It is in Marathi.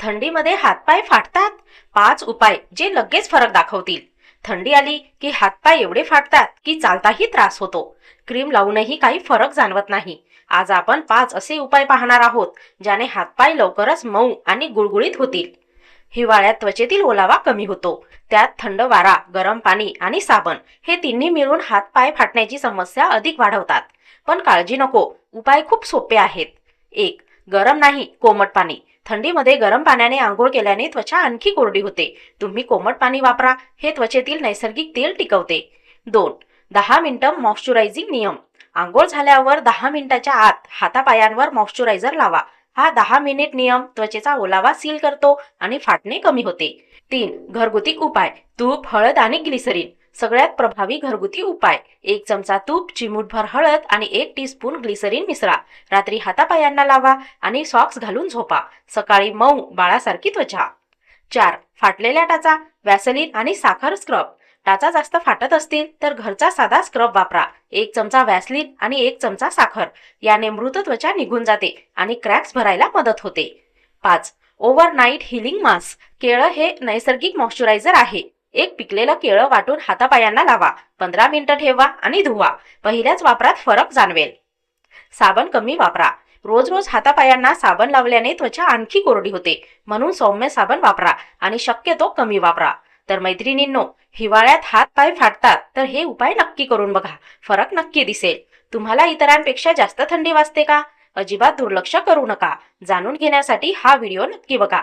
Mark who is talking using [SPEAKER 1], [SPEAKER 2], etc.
[SPEAKER 1] थंडीमध्ये हातपाय फाटतात. पाच उपाय जे लगेच फरक दाखवतील. थंडी आली की हातपाय एवढे फाटतात की चालताही त्रास होतो. क्रीम लावूनही काही फरक जाणवत नाही. आज आपण पाच असे उपाय पाहणार आहोत ज्याने हातपाय लवकरच मऊ आणि गुळगुळीत होतील. हिवाळ्यात त्वचेतील ओलावा कमी होतो. त्यात थंड वारा गरम पाणी आणि साबण हे तिन्ही मिळून हातपाय फाटण्याची समस्या अधिक वाढवतात. पण काळजी नको उपाय खूप सोपे आहेत. एक गरम नाही कोमट पाणी. थंडीमध्ये गरम पाण्याने आंघोळ केल्याने त्वचा आणखी कोरडी होते. तुम्ही कोमट पाणी वापरा हे त्वचेतील नैसर्गिक तेल टिकवते. दोन दहा मिनिटं मॉइश्चरायझिंग नियम. आंघोळ झाल्यावर दहा मिनिटाच्या आत हातापायांवर मॉइश्चरायझर लावा. हा दहा मिनिट नियम त्वचेचा ओलावा सील करतो आणि फाटणे कमी होते. तीन घरगुती उपाय. तूप हळद आणि ग्लिसरीन. सगळ्यात प्रभावी घरगुती उपाय. एक चमचा तूप चिमूटभर हळद आणि एक टीस्पून ग्लिसरीन मिसळा. रात्री हातापायांना लावा आणि सॉक्स घालून झोपा. सकाळी मऊ बाळासारखी त्वचा. चार फाटलेल्या टाचा वॅसलीन आणि साखर स्क्रब. टाचा जास्त फाटत असतील तर घरचा साधा स्क्रब वापरा. एक चमचा वॅसलीन आणि एक चमचा साखर. याने मृत त्वचा निघून जाते आणि क्रॅक्स भरायला मदत होते. पाच ओव्हरनाईट हिलिंग मास्क. केळं हे नैसर्गिक मॉइश्चरायझर आहे. एक पिकलेलं केळं वाटून हातापायांना लावा. पंधरा मिनिटं ठेवा आणि धुवा. पहिल्याच वापरात फरक जाणवेल. साबण कमी वापरा. रोज रोज हातापायांना साबण लावल्याने त्वचा आणखी कोरडी होते. म्हणून सौम्य साबण वापरा आणि शक्यतो कमी वापरा. तर मैत्रिणींनो हिवाळ्यात हात पाय फाटतात तर हे उपाय नक्की करून बघा. फरक नक्की दिसेल. तुम्हाला इतरांपेक्षा जास्त थंडी वाजते का? अजिबात दुर्लक्ष करू नका. जाणून घेण्यासाठी हा व्हिडिओ नक्की बघा.